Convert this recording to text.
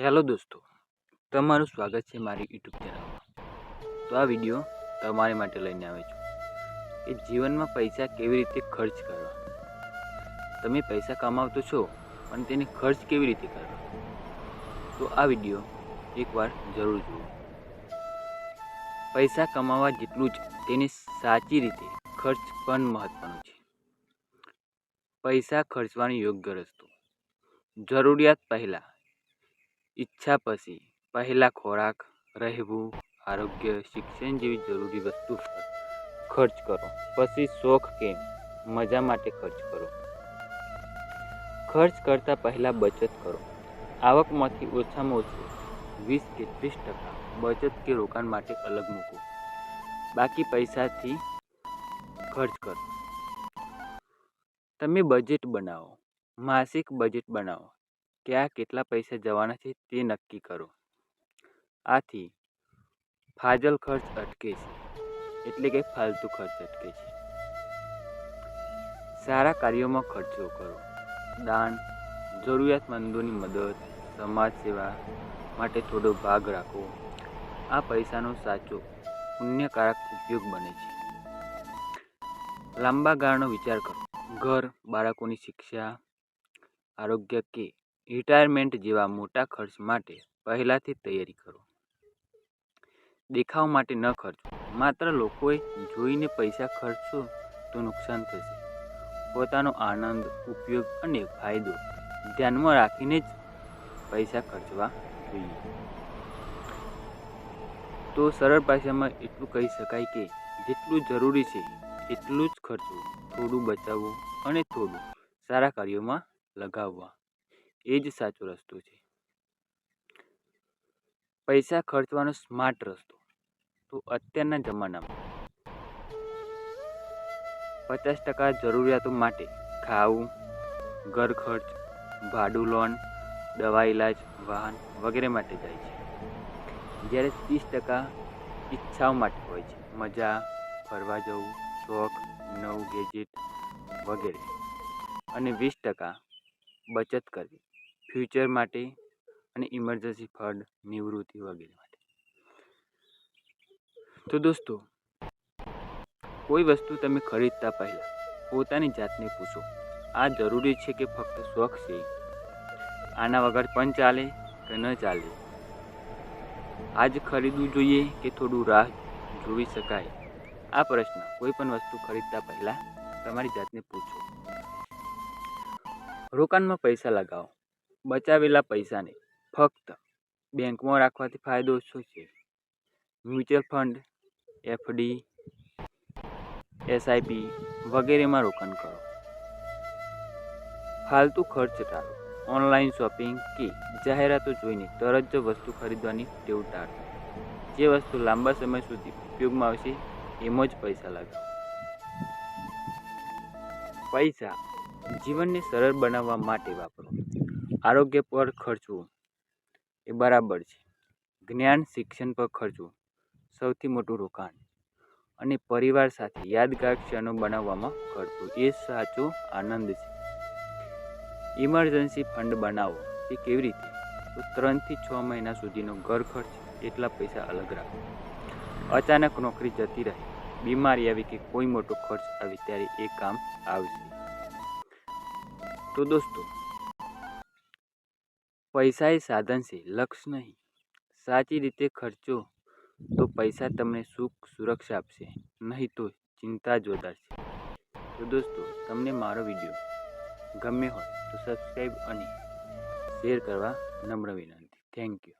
Hello દોસ્તો, તમારું સ્વાગત છે મારી યુટ્યુબ ચેનલમાં. તો આ વીડિયો તમારી માટે લઈને આવે છું. કે જીવનમાં પૈસા કેવી રીતે ખર્ચ કરવા? તમે પૈસા કમાવતો છો પણ તેને ખર્ચ કેવી રીતે કરવા? તો આ વીડિયો એકવાર જરૂર જુઓ. પૈસા કમાવા જેટલું જ તેને સાચી રીતે ખર્ચ પણ મહત્ત્વનું છે. પૈસા ખર્ચવાનો યોગ્ય રસ્તો. જરૂરિયાત પહેલાં ઈચ્છા પછી પહેલાં ખોરાક, રહેવું, આરોગ્ય, શિક્ષણ જેવી જરૂરી વસ્તુ પર ખર્ચ કરો. પછી શોખ કે મજા માટે ખર્ચ કરો. ખર્ચ કરતાં પહેલાં બચત કરો. આવકમાંથી ઓછામાં ઓછું વીસ કે ત્રીસ ટકા બચત કે રોકાણ માટે અલગ મૂકો. બાકી પૈસાથી ખર્ચ કરો. તમે બજેટ બનાવો. માસિક બજેટ બનાવો. ક્યાં કેટલા પૈસા જવાના છે તે નક્કી કરો. આથી ફાજલ ખર્ચ અટકે છે, એટલે કે ફાલતુ ખર્ચ અટકે છે. સારા કાર્યોમાં ખર્ચો કરો. દાન, જરૂરિયાતમંદોની મદદ, સમાજ સેવા માટે થોડો ભાગ રાખો. આ પૈસાનો સાચો, પુણ્યકારક ઉપયોગ બને છે. લાંબા ગાળાનો વિચાર કરો. ઘર, બાળકોની શિક્ષા, આરોગ્ય કે રિટાયરમેન્ટ જેવા મોટા ખર્ચ માટે પહેલાંથી તૈયારી કરો. દેખાવ માટે ન ખર્ચો. માત્ર લોકોએ જોઈને પૈસા ખર્ચશો તો નુકસાન થશે. પોતાનો આનંદ, ઉપયોગ અને ફાયદો ધ્યાનમાં રાખીને જ પૈસા ખર્ચવા જોઈએ. તો સરળ ભાષામાં એટલું કહી શકાય કે જેટલું જરૂરી છે એટલું જ ખર્ચવું થોડું બચાવવું અને થોડું સારા કાર્યોમાં લગાવવા. એ જ સાચો રસ્તો છે. પૈસા ખર્ચવાનો સ્માર્ટ રસ્તો. તો અત્યારના જમાનામાં પચાસ ટકા જરૂરિયાતો માટે ખાવું, ઘર ખર્ચ, ભાડું લોન, દવા ઇલાજ વાહન વગેરે માટે જાય છે. જ્યારે ત્રીસ ટકા ઈચ્છાઓ માટે હોય છે. મજા, ફરવા જવું, શોખ, નવું ગેજેટ વગેરે. અને વીસ ટકા બચત કરવી. ફ્યુચર માટે અને ઇમરજન્સી ફંડ નિવૃત્તિ વગેરે માટે. તો દોસ્તો, કોઈ વસ્તુ તમે ખરીદતા પહેલાં પોતાની જાતને પૂછો. આ જરૂરી છે કે ફક્ત શોખ છે. આના વગર પણ ચાલે કે ન ચાલે. આજ ખરીદવું જોઈએ કે થોડું રાહ જોઈ શકાય? આ પ્રશ્ન કોઈ પણ વસ્તુ ખરીદતા પહેલાં તમારી જાતને પૂછો. રોકાણમાં પૈસા લગાવો. બચાવેલા પૈસાને ફક્ત બેંકમાં રાખવાથી ફાયદો શું છે? મ્યુચ્યુઅલ ફંડ એફડી એસઆઈપી વગેરેમાં રોકાણ કરો. ફાલતુ ખર્ચ ટાળો. ઓનલાઈન શોપિંગ કે જાહેરાતો જોઈને તરત જ વસ્તુ ખરીદવાની ટેવ ટાળો. જે વસ્તુ લાંબા સમય સુધી ઉપયોગમાં આવશે, એમાં જ પૈસા લગાવો પૈસા જીવનને સરળ બનાવવા માટે વાપરો. આરોગ્ય પર ખર્ચવું. એ બરાબર છે. જ્ઞાન શિક્ષણ પર ખર્ચવું. સૌથી મોટું રોકાણ. અને પરિવાર સાથે યાદગાર ક્ષણો બનાવવામાં ખર્ચવું. એ સાચો આનંદ છે. ઇમરજન્સી ફંડ બનાવો. એ કેવી રીતે? તો ત્રણથી છ મહિના સુધીનો ઘર ખર્ચ. એટલા પૈસા અલગ રાખો. અચાનક નોકરી જતી રહે. બીમારી આવી કે કોઈ મોટો ખર્ચ આવે ત્યારે એ કામ આવશે. તો દોસ્તો પૈસા એ સાધન છે લક્ષ્ય નહીં. સાચી રીતે ખર્ચો તો પૈસા તમને સુખ, સુરક્ષા આપશે, નહીં તો ચિંતા જ વધારશે તો દોસ્તો, તમને મારો વીડિયો ગમે હોય તો સબસ્ક્રાઈબ અને શેર કરવા નમ્ર વિનંતી. Thank you